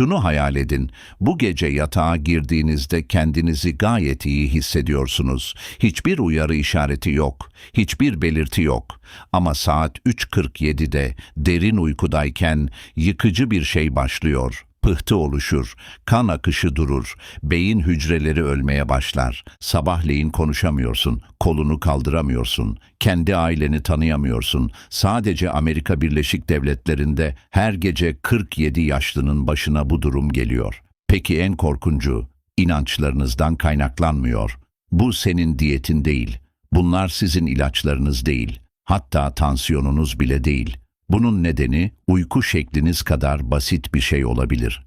Şunu hayal edin, bu gece yatağa girdiğinizde kendinizi gayet iyi hissediyorsunuz. Hiçbir uyarı işareti yok, hiçbir belirti yok. Ama saat 3.47'de derin uykudayken yıkıcı bir şey başlıyor. Pıhtı oluşur, kan akışı durur, beyin hücreleri ölmeye başlar. Sabahleyin konuşamıyorsun, kolunu kaldıramıyorsun, kendi aileni tanıyamıyorsun. Sadece Amerika Birleşik Devletleri'nde her gece 47 yaşlının başına bu durum geliyor. Peki en korkuncu, inançlarınızdan kaynaklanmıyor. Bu senin diyetin değil. Bunlar sizin ilaçlarınız değil. Hatta tansiyonunuz bile değil. Bunun nedeni uyku şekliniz kadar basit bir şey olabilir.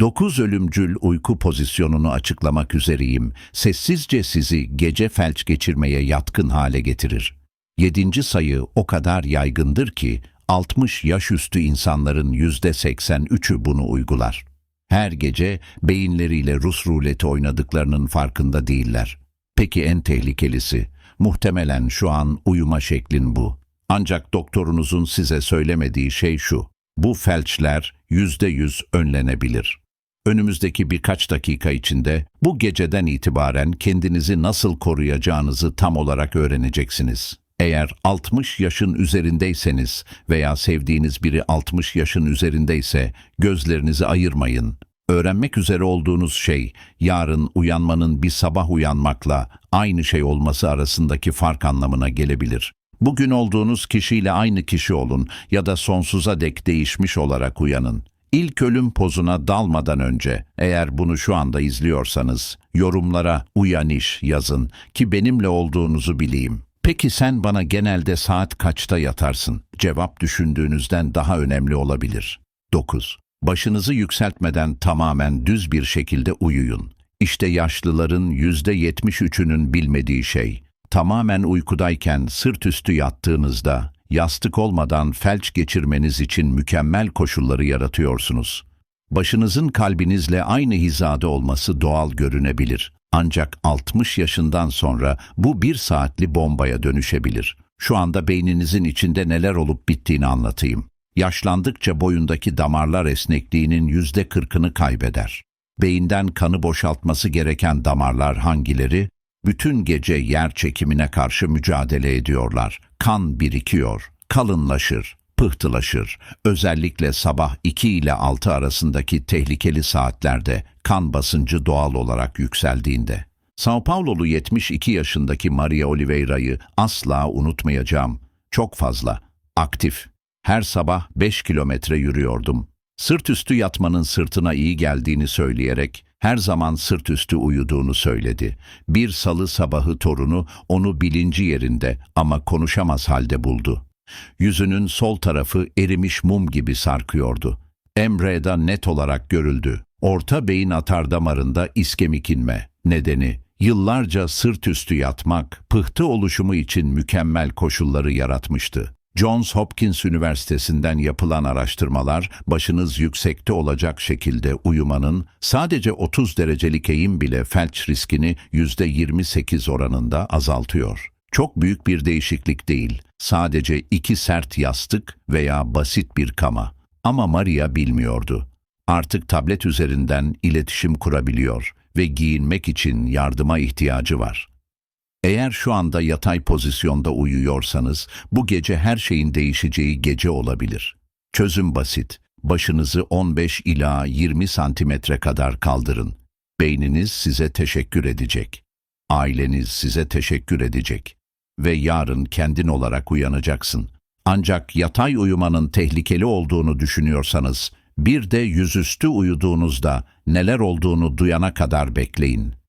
Dokuz ölümcül uyku pozisyonunu açıklamak üzereyim. Sessizce sizi gece felç geçirmeye yatkın hale getirir. Yedinci sayı o kadar yaygındır ki 60 yaş üstü insanların yüzde 83'ü bunu uygular. Her gece beyinleriyle Rus ruleti oynadıklarının farkında değiller. Peki en tehlikelisi, muhtemelen şu an uyuma şeklin bu. Ancak doktorunuzun size söylemediği şey şu, bu felçler yüzde yüz önlenebilir. Önümüzdeki birkaç dakika içinde bu geceden itibaren kendinizi nasıl koruyacağınızı tam olarak öğreneceksiniz. Eğer 60 yaşın üzerindeyseniz veya sevdiğiniz biri 60 yaşın üzerindeyse gözlerinizi ayırmayın. Öğrenmek üzere olduğunuz şey, yarın uyanmanın bir sabah uyanmakla aynı şey olması arasındaki fark anlamına gelebilir. Bugün olduğunuz kişiyle aynı kişi olun ya da sonsuza dek değişmiş olarak uyanın. İlk ölüm pozuna dalmadan önce, eğer bunu şu anda izliyorsanız, yorumlara uyanış yazın ki benimle olduğunuzu bileyim. Peki sen bana genelde saat kaçta yatarsın? Cevap düşündüğünüzden daha önemli olabilir. 9. Başınızı yükseltmeden tamamen düz bir şekilde uyuyun. İşte yaşlıların %73'ünün bilmediği şey. Tamamen uykudayken sırt üstü yattığınızda, yastık olmadan felç geçirmeniz için mükemmel koşulları yaratıyorsunuz. Başınızın kalbinizle aynı hizada olması doğal görünebilir. Ancak 60 yaşından sonra bu bir saatli bombaya dönüşebilir. Şu anda beyninizin içinde neler olup bittiğini anlatayım. Yaşlandıkça boyundaki damarlar esnekliğinin yüzde kırkını kaybeder. Beyinden kanı boşaltması gereken damarlar hangileri? Bütün gece yer çekimine karşı mücadele ediyorlar. Kan birikiyor, kalınlaşır, pıhtılaşır. Özellikle sabah 2 ile 6 arasındaki tehlikeli saatlerde kan basıncı doğal olarak yükseldiğinde. Sao Paulo'lu 72 yaşındaki Maria Oliveira'yı asla unutmayacağım. Çok fazla, aktif. Her sabah 5 kilometre yürüyordum. Sırt üstü yatmanın sırtına iyi geldiğini söyleyerek her zaman sırt üstü uyuduğunu söyledi. Bir salı sabahı torunu onu bilinci yerinde ama konuşamaz halde buldu. Yüzünün sol tarafı erimiş mum gibi sarkıyordu. Emre'da net olarak görüldü. Orta beyin atar damarında iskemik inme. Nedeni yıllarca sırt üstü yatmak, pıhtı oluşumu için mükemmel koşulları yaratmıştı. Johns Hopkins Üniversitesi'nden yapılan araştırmalar başınız yüksekte olacak şekilde uyumanın sadece 30 derecelik eğim bile felç riskini %28 oranında azaltıyor. Çok büyük bir değişiklik değil, sadece iki sert yastık veya basit bir kama. Ama Maria bilmiyordu. Artık tablet üzerinden iletişim kurabiliyor ve giyinmek için yardıma ihtiyacı var. Eğer şu anda yatay pozisyonda uyuyorsanız, bu gece her şeyin değişeceği gece olabilir. Çözüm basit. Başınızı 15 ila 20 santimetre kadar kaldırın. Beyniniz size teşekkür edecek. Aileniz size teşekkür edecek. Ve yarın kendin olarak uyanacaksın. Ancak yatay uyumanın tehlikeli olduğunu düşünüyorsanız, bir de yüzüstü uyuduğunuzda neler olduğunu duyana kadar bekleyin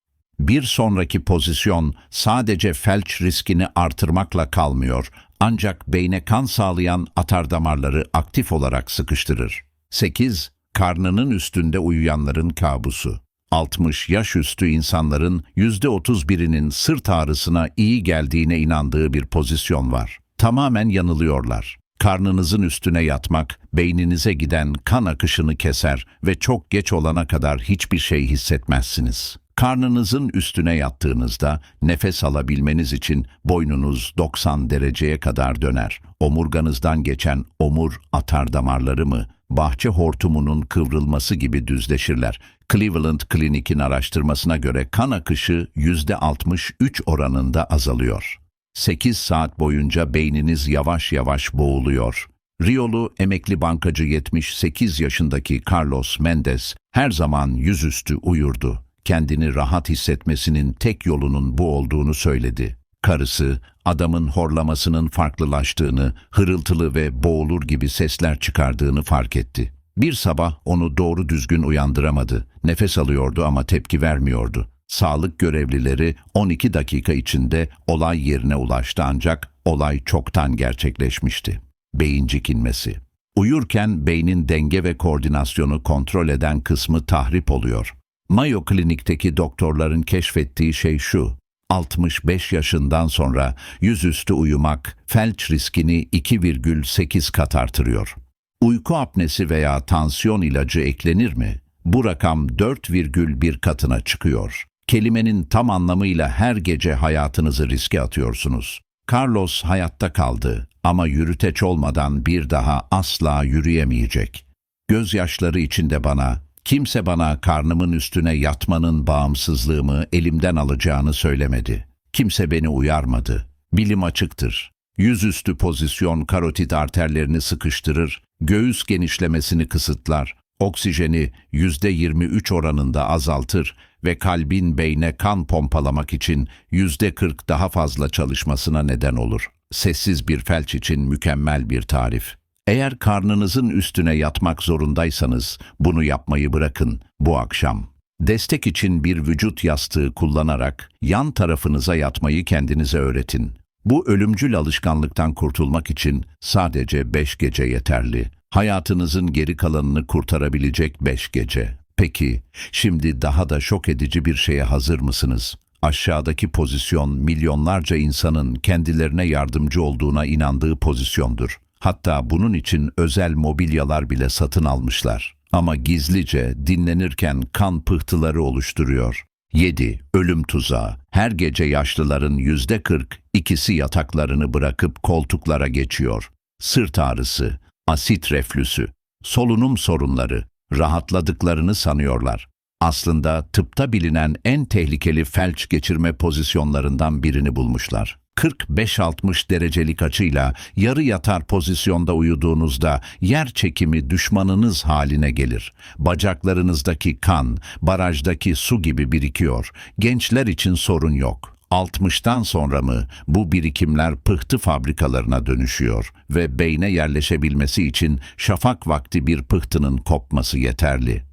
bir sonraki pozisyon sadece felç riskini artırmakla kalmıyor, ancak beyne kan sağlayan atar damarları aktif olarak sıkıştırır. 8. Karnının üstünde uyuyanların kabusu. 60 yaş üstü insanların %31'inin sırt ağrısına iyi geldiğine inandığı bir pozisyon var. Tamamen yanılıyorlar. Karnınızın üstüne yatmak, beyninize giden kan akışını keser ve çok geç olana kadar hiçbir şey hissetmezsiniz. Karnınızın üstüne yattığınızda nefes alabilmeniz için boynunuz 90 dereceye kadar döner. Omurganızdan geçen omur atar damarları mı bahçe hortumunun kıvrılması gibi düzleşirler. Cleveland Clinic'in araştırmasına göre kan akışı %63 oranında azalıyor. 8 saat boyunca beyniniz yavaş yavaş boğuluyor. Riolu emekli bankacı 78 yaşındaki Carlos Mendes her zaman yüzüstü uyurdu. Kendini rahat hissetmesinin tek yolunun bu olduğunu söyledi. Karısı, adamın horlamasının farklılaştığını, hırıltılı ve boğulur gibi sesler çıkardığını fark etti. Bir sabah onu doğru düzgün uyandıramadı. Nefes alıyordu ama tepki vermiyordu. Sağlık görevlileri 12 dakika içinde olay yerine ulaştı ancak olay çoktan gerçekleşmişti. Beyincik inmesi. Uyurken beynin denge ve koordinasyonu kontrol eden kısmı tahrip oluyor. Mayo Klinik'teki doktorların keşfettiği şey şu. 65 yaşından sonra yüzüstü uyumak felç riskini 2,8 kat artırıyor. Uyku apnesi veya tansiyon ilacı eklenir mi? Bu rakam 4,1 katına çıkıyor. Kelimenin tam anlamıyla her gece hayatınızı riske atıyorsunuz. Carlos hayatta kaldı ama yürüteç olmadan bir daha asla yürüyemeyecek. Gözyaşları içinde bana, kimse bana karnımın üstüne yatmanın bağımsızlığımı elimden alacağını söylemedi. Kimse beni uyarmadı. Bilim açıktır. Yüzüstü pozisyon karotit arterlerini sıkıştırır, göğüs genişlemesini kısıtlar, oksijeni %23 oranında azaltır ve kalbin beyne kan pompalamak için %40 daha fazla çalışmasına neden olur. Sessiz bir felç için mükemmel bir tarif. Eğer karnınızın üstüne yatmak zorundaysanız bunu yapmayı bırakın bu akşam. Destek için bir vücut yastığı kullanarak yan tarafınıza yatmayı kendinize öğretin. Bu ölümcül alışkanlıktan kurtulmak için sadece 5 gece yeterli. Hayatınızın geri kalanını kurtarabilecek 5 gece. Peki, şimdi daha da şok edici bir şeye hazır mısınız? Aşağıdaki pozisyon milyonlarca insanın kendilerine yardımcı olduğuna inandığı pozisyondur. Hatta bunun için özel mobilyalar bile satın almışlar. Ama gizlice dinlenirken kan pıhtıları oluşturuyor. 7. Ölüm tuzağı. Her gece yaşlıların yüzde 40 ikisi yataklarını bırakıp koltuklara geçiyor. Sırt ağrısı, asit reflüsü, solunum sorunları, rahatladıklarını sanıyorlar. Aslında tıpta bilinen en tehlikeli felç geçirme pozisyonlarından birini bulmuşlar. 45-60 derecelik açıyla yarı yatar pozisyonda uyuduğunuzda yer çekimi düşmanınız haline gelir. Bacaklarınızdaki kan, barajdaki su gibi birikiyor. Gençler için sorun yok. 60'tan sonra mı bu birikimler pıhtı fabrikalarına dönüşüyor ve beyne yerleşebilmesi için şafak vakti bir pıhtının kopması yeterli.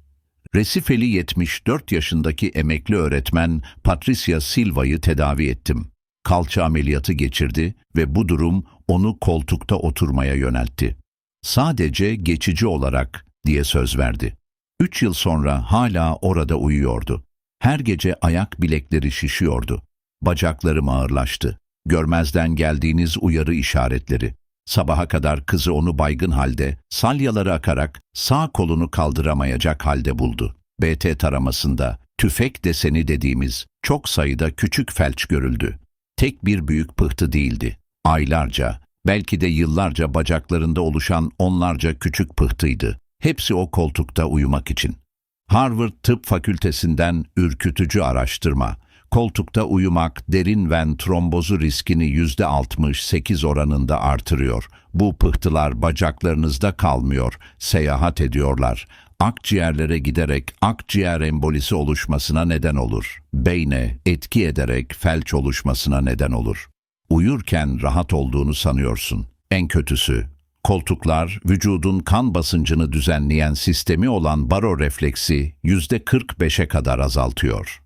Resifeli 74 yaşındaki emekli öğretmen Patricia Silva'yı tedavi ettim. Kalça ameliyatı geçirdi ve bu durum onu koltukta oturmaya yöneltti. Sadece geçici olarak diye söz verdi. Üç yıl sonra hala orada uyuyordu. Her gece ayak bilekleri şişiyordu. Bacaklarım ağırlaştı. Görmezden geldiğiniz uyarı işaretleri. Sabaha kadar kızı onu baygın halde, salyaları akarak sağ kolunu kaldıramayacak halde buldu. BT taramasında tüfek deseni dediğimiz çok sayıda küçük felç görüldü. Tek bir büyük pıhtı değildi. Aylarca, belki de yıllarca bacaklarında oluşan onlarca küçük pıhtıydı. Hepsi o koltukta uyumak için. Harvard Tıp Fakültesinden ürkütücü araştırma. Koltukta uyumak derin ven trombozu riskini %68 oranında artırıyor. Bu pıhtılar bacaklarınızda kalmıyor, seyahat ediyorlar. Akciğerlere giderek akciğer embolisi oluşmasına neden olur. Beyne etki ederek felç oluşmasına neden olur. Uyurken rahat olduğunu sanıyorsun. En kötüsü, koltuklar vücudun kan basıncını düzenleyen sistemi olan baro refleksi %45'e kadar azaltıyor.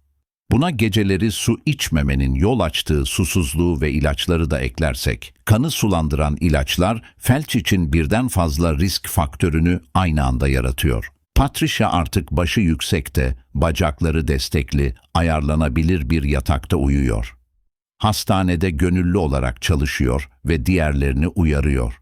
Buna geceleri su içmemenin yol açtığı susuzluğu ve ilaçları da eklersek, kanı sulandıran ilaçlar felç için birden fazla risk faktörünü aynı anda yaratıyor. Patricia artık başı yüksekte, bacakları destekli, ayarlanabilir bir yatakta uyuyor. Hastanede gönüllü olarak çalışıyor ve diğerlerini uyarıyor.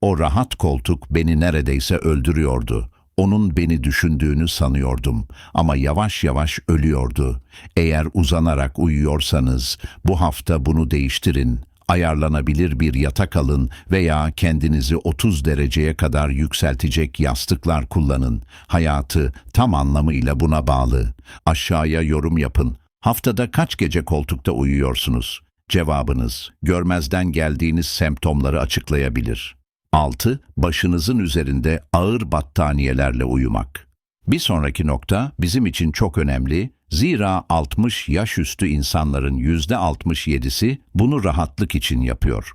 O rahat koltuk beni neredeyse öldürüyordu. Onun beni düşündüğünü sanıyordum ama yavaş yavaş ölüyordu. Eğer uzanarak uyuyorsanız bu hafta bunu değiştirin. Ayarlanabilir bir yatak alın veya kendinizi 30 dereceye kadar yükseltecek yastıklar kullanın. Hayatı tam anlamıyla buna bağlı. Aşağıya yorum yapın. Haftada kaç gece koltukta uyuyorsunuz? Cevabınız, görmezden geldiğiniz semptomları açıklayabilir. 6. Başınızın üzerinde ağır battaniyelerle uyumak. Bir sonraki nokta bizim için çok önemli. Zira 60 yaş üstü insanların %67'si bunu rahatlık için yapıyor.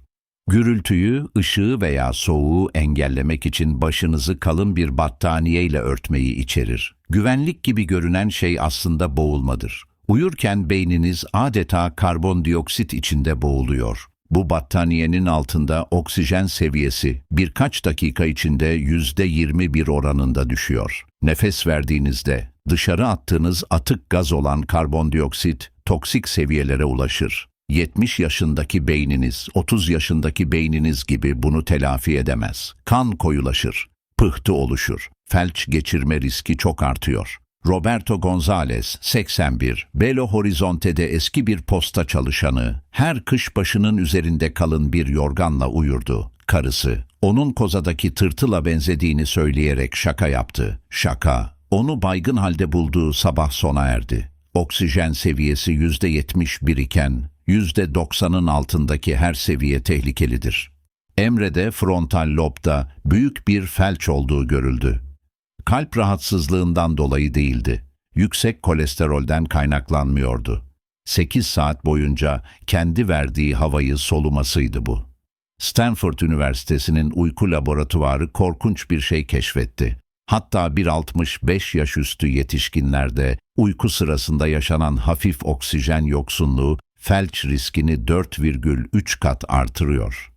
Gürültüyü, ışığı veya soğuğu engellemek için başınızı kalın bir battaniyeyle örtmeyi içerir. Güvenlik gibi görünen şey aslında boğulmadır. Uyurken beyniniz adeta karbondioksit içinde boğuluyor. Bu battaniyenin altında oksijen seviyesi birkaç dakika içinde yüzde yirmi bir oranında düşüyor. Nefes verdiğinizde dışarı attığınız atık gaz olan karbondioksit toksik seviyelere ulaşır. 70 yaşındaki beyniniz, 30 yaşındaki beyniniz gibi bunu telafi edemez. Kan koyulaşır, pıhtı oluşur, felç geçirme riski çok artıyor. Roberto Gonzalez, 81, Belo Horizonte'de eski bir posta çalışanı, her kış başının üzerinde kalın bir yorganla uyurdu. Karısı, onun kozadaki tırtıla benzediğini söyleyerek şaka yaptı. Şaka, onu baygın halde bulduğu sabah sona erdi. Oksijen seviyesi yüzde yetmiş bir iken, yüzde doksanın altındaki her seviye tehlikelidir. Emre'de frontal lobda büyük bir felç olduğu görüldü kalp rahatsızlığından dolayı değildi. Yüksek kolesterolden kaynaklanmıyordu. 8 saat boyunca kendi verdiği havayı solumasıydı bu. Stanford Üniversitesi'nin uyku laboratuvarı korkunç bir şey keşfetti. Hatta 1.65 yaş üstü yetişkinlerde uyku sırasında yaşanan hafif oksijen yoksunluğu felç riskini 4,3 kat artırıyor.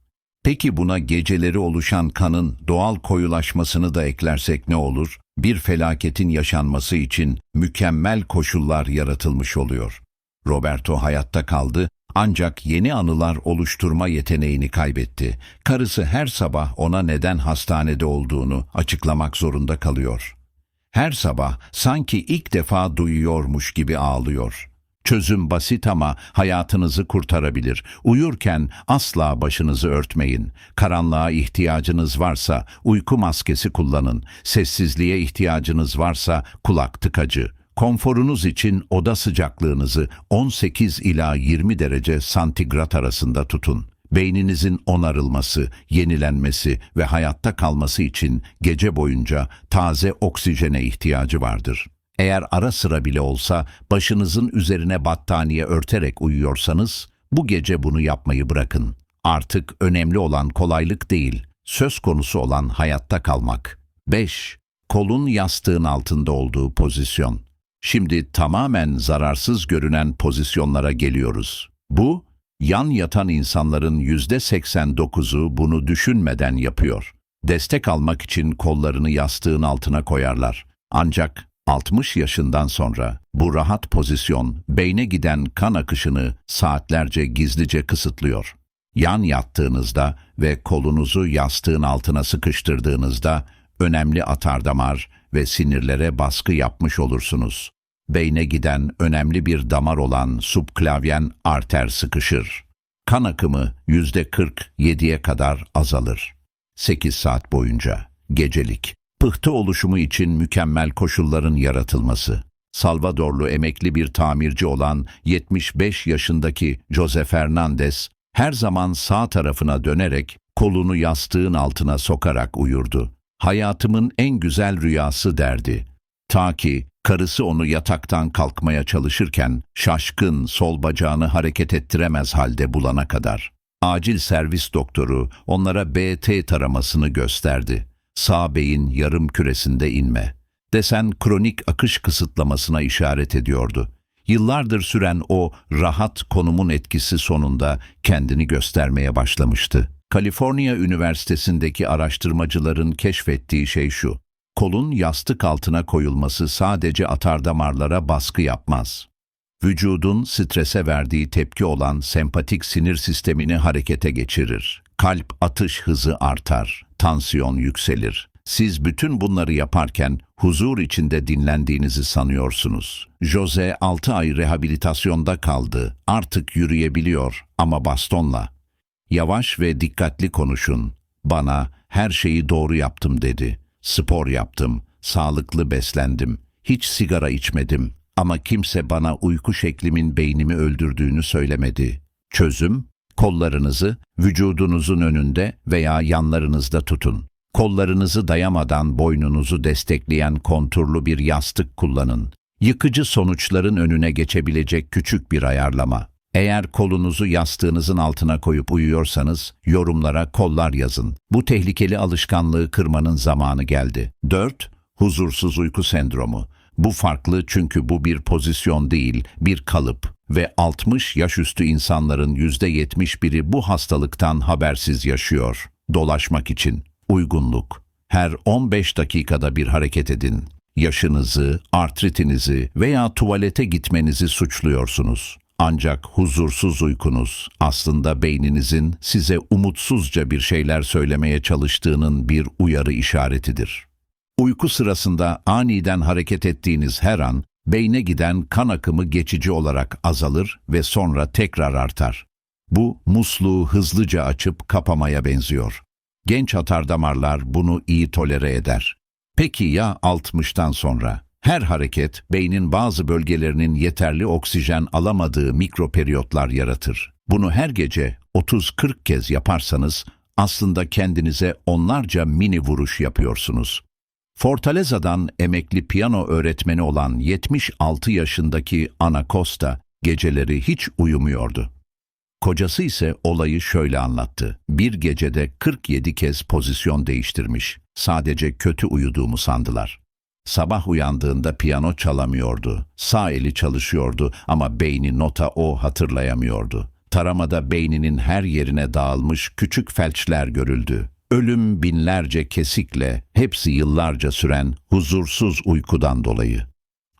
Peki buna geceleri oluşan kanın doğal koyulaşmasını da eklersek ne olur? Bir felaketin yaşanması için mükemmel koşullar yaratılmış oluyor. Roberto hayatta kaldı ancak yeni anılar oluşturma yeteneğini kaybetti. Karısı her sabah ona neden hastanede olduğunu açıklamak zorunda kalıyor. Her sabah sanki ilk defa duyuyormuş gibi ağlıyor. Çözüm basit ama hayatınızı kurtarabilir. Uyurken asla başınızı örtmeyin. Karanlığa ihtiyacınız varsa uyku maskesi kullanın. Sessizliğe ihtiyacınız varsa kulak tıkacı. Konforunuz için oda sıcaklığınızı 18 ila 20 derece santigrat arasında tutun. Beyninizin onarılması, yenilenmesi ve hayatta kalması için gece boyunca taze oksijene ihtiyacı vardır. Eğer ara sıra bile olsa başınızın üzerine battaniye örterek uyuyorsanız bu gece bunu yapmayı bırakın. Artık önemli olan kolaylık değil, söz konusu olan hayatta kalmak. 5. Kolun yastığın altında olduğu pozisyon. Şimdi tamamen zararsız görünen pozisyonlara geliyoruz. Bu, yan yatan insanların %89'u bunu düşünmeden yapıyor. Destek almak için kollarını yastığın altına koyarlar. Ancak 60 yaşından sonra bu rahat pozisyon beyne giden kan akışını saatlerce gizlice kısıtlıyor. Yan yattığınızda ve kolunuzu yastığın altına sıkıştırdığınızda önemli atardamar ve sinirlere baskı yapmış olursunuz. Beyne giden önemli bir damar olan subklavyen arter sıkışır. Kan akımı %47'ye kadar azalır. 8 saat boyunca, gecelik. Pıhtı oluşumu için mükemmel koşulların yaratılması. Salvadorlu emekli bir tamirci olan 75 yaşındaki Jose Fernandez her zaman sağ tarafına dönerek kolunu yastığın altına sokarak uyurdu. Hayatımın en güzel rüyası derdi. Ta ki karısı onu yataktan kalkmaya çalışırken şaşkın sol bacağını hareket ettiremez halde bulana kadar. Acil servis doktoru onlara BT taramasını gösterdi sağ beyin yarım küresinde inme. Desen kronik akış kısıtlamasına işaret ediyordu. Yıllardır süren o rahat konumun etkisi sonunda kendini göstermeye başlamıştı. Kaliforniya Üniversitesi'ndeki araştırmacıların keşfettiği şey şu. Kolun yastık altına koyulması sadece atardamarlara baskı yapmaz. Vücudun strese verdiği tepki olan sempatik sinir sistemini harekete geçirir. Kalp atış hızı artar, tansiyon yükselir. Siz bütün bunları yaparken huzur içinde dinlendiğinizi sanıyorsunuz. Jose 6 ay rehabilitasyonda kaldı. Artık yürüyebiliyor ama bastonla. Yavaş ve dikkatli konuşun. Bana her şeyi doğru yaptım dedi. Spor yaptım, sağlıklı beslendim, hiç sigara içmedim. Ama kimse bana uyku şeklimin beynimi öldürdüğünü söylemedi. Çözüm, kollarınızı vücudunuzun önünde veya yanlarınızda tutun. Kollarınızı dayamadan boynunuzu destekleyen konturlu bir yastık kullanın. Yıkıcı sonuçların önüne geçebilecek küçük bir ayarlama. Eğer kolunuzu yastığınızın altına koyup uyuyorsanız yorumlara kollar yazın. Bu tehlikeli alışkanlığı kırmanın zamanı geldi. 4. Huzursuz uyku sendromu. Bu farklı çünkü bu bir pozisyon değil, bir kalıp ve 60 yaş üstü insanların %71'i bu hastalıktan habersiz yaşıyor. Dolaşmak için uygunluk. Her 15 dakikada bir hareket edin. Yaşınızı, artritinizi veya tuvalete gitmenizi suçluyorsunuz. Ancak huzursuz uykunuz aslında beyninizin size umutsuzca bir şeyler söylemeye çalıştığının bir uyarı işaretidir. Uyku sırasında aniden hareket ettiğiniz her an beyne giden kan akımı geçici olarak azalır ve sonra tekrar artar. Bu musluğu hızlıca açıp kapamaya benziyor. Genç atardamarlar bunu iyi tolere eder. Peki ya 60'tan sonra? Her hareket beynin bazı bölgelerinin yeterli oksijen alamadığı mikroperiyotlar yaratır. Bunu her gece 30-40 kez yaparsanız aslında kendinize onlarca mini vuruş yapıyorsunuz. Fortaleza'dan emekli piyano öğretmeni olan 76 yaşındaki Ana Costa geceleri hiç uyumuyordu. Kocası ise olayı şöyle anlattı. Bir gecede 47 kez pozisyon değiştirmiş. Sadece kötü uyuduğumu sandılar. Sabah uyandığında piyano çalamıyordu. Sağ eli çalışıyordu ama beyni nota o hatırlayamıyordu. Taramada beyninin her yerine dağılmış küçük felçler görüldü. Ölüm binlerce kesikle, hepsi yıllarca süren huzursuz uykudan dolayı.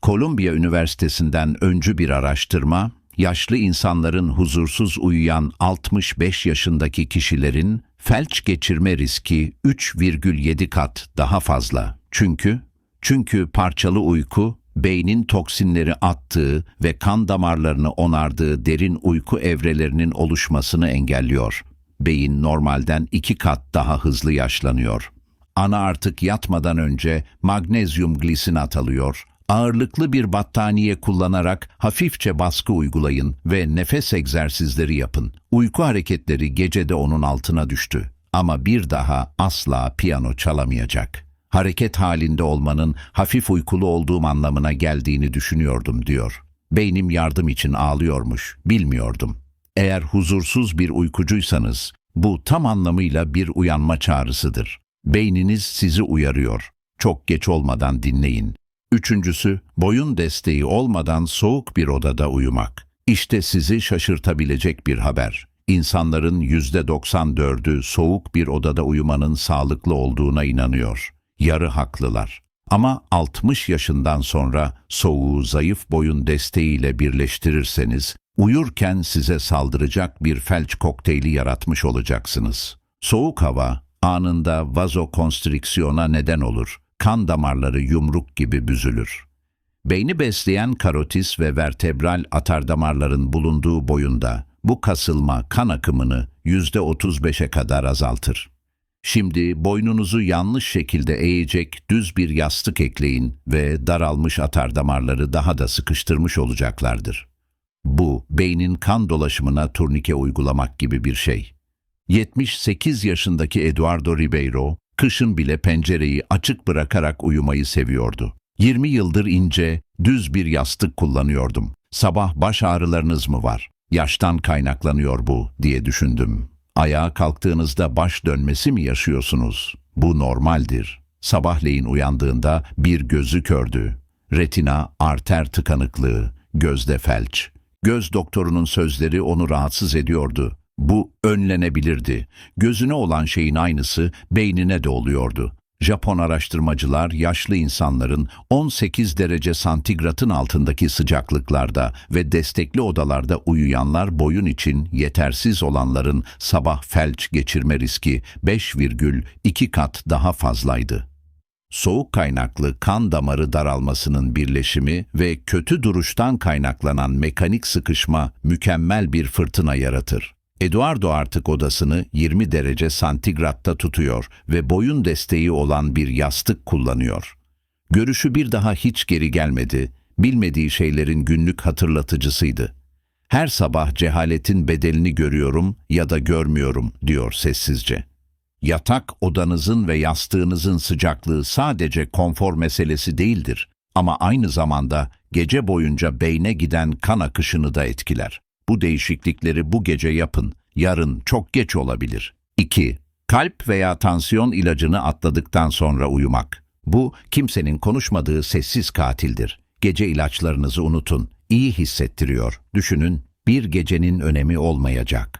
Kolumbiya Üniversitesi'nden öncü bir araştırma, yaşlı insanların huzursuz uyuyan 65 yaşındaki kişilerin felç geçirme riski 3,7 kat daha fazla. Çünkü çünkü parçalı uyku beynin toksinleri attığı ve kan damarlarını onardığı derin uyku evrelerinin oluşmasını engelliyor. Beyin normalden iki kat daha hızlı yaşlanıyor. Ana artık yatmadan önce magnezyum glisinat alıyor. Ağırlıklı bir battaniye kullanarak hafifçe baskı uygulayın ve nefes egzersizleri yapın. Uyku hareketleri gecede onun altına düştü. Ama bir daha asla piyano çalamayacak. Hareket halinde olmanın hafif uykulu olduğum anlamına geldiğini düşünüyordum diyor. Beynim yardım için ağlıyormuş, bilmiyordum. Eğer huzursuz bir uykucuysanız, bu tam anlamıyla bir uyanma çağrısıdır. Beyniniz sizi uyarıyor. Çok geç olmadan dinleyin. Üçüncüsü, boyun desteği olmadan soğuk bir odada uyumak. İşte sizi şaşırtabilecek bir haber. İnsanların yüzde 94'ü soğuk bir odada uyumanın sağlıklı olduğuna inanıyor. Yarı haklılar. Ama 60 yaşından sonra soğuğu zayıf boyun desteğiyle birleştirirseniz, uyurken size saldıracak bir felç kokteyli yaratmış olacaksınız. Soğuk hava anında vazokonstriksiyona neden olur. Kan damarları yumruk gibi büzülür. Beyni besleyen karotis ve vertebral atardamarların bulunduğu boyunda bu kasılma kan akımını %35'e kadar azaltır. Şimdi boynunuzu yanlış şekilde eğecek düz bir yastık ekleyin ve daralmış atardamarları daha da sıkıştırmış olacaklardır. Bu, beynin kan dolaşımına turnike uygulamak gibi bir şey. 78 yaşındaki Eduardo Ribeiro, kışın bile pencereyi açık bırakarak uyumayı seviyordu. 20 yıldır ince, düz bir yastık kullanıyordum. Sabah baş ağrılarınız mı var? Yaştan kaynaklanıyor bu, diye düşündüm. Ayağa kalktığınızda baş dönmesi mi yaşıyorsunuz? Bu normaldir. Sabahleyin uyandığında bir gözü kördü. Retina, arter tıkanıklığı, gözde felç. Göz doktorunun sözleri onu rahatsız ediyordu. Bu önlenebilirdi. Gözüne olan şeyin aynısı beynine de oluyordu. Japon araştırmacılar yaşlı insanların 18 derece santigratın altındaki sıcaklıklarda ve destekli odalarda uyuyanlar boyun için yetersiz olanların sabah felç geçirme riski 5,2 kat daha fazlaydı. Soğuk kaynaklı kan damarı daralmasının birleşimi ve kötü duruştan kaynaklanan mekanik sıkışma mükemmel bir fırtına yaratır. Eduardo artık odasını 20 derece santigratta tutuyor ve boyun desteği olan bir yastık kullanıyor. Görüşü bir daha hiç geri gelmedi, bilmediği şeylerin günlük hatırlatıcısıydı. Her sabah cehaletin bedelini görüyorum ya da görmüyorum diyor sessizce. Yatak odanızın ve yastığınızın sıcaklığı sadece konfor meselesi değildir ama aynı zamanda gece boyunca beyne giden kan akışını da etkiler. Bu değişiklikleri bu gece yapın, yarın çok geç olabilir. 2. Kalp veya tansiyon ilacını atladıktan sonra uyumak. Bu kimsenin konuşmadığı sessiz katildir. Gece ilaçlarınızı unutun. İyi hissettiriyor. Düşünün, bir gecenin önemi olmayacak.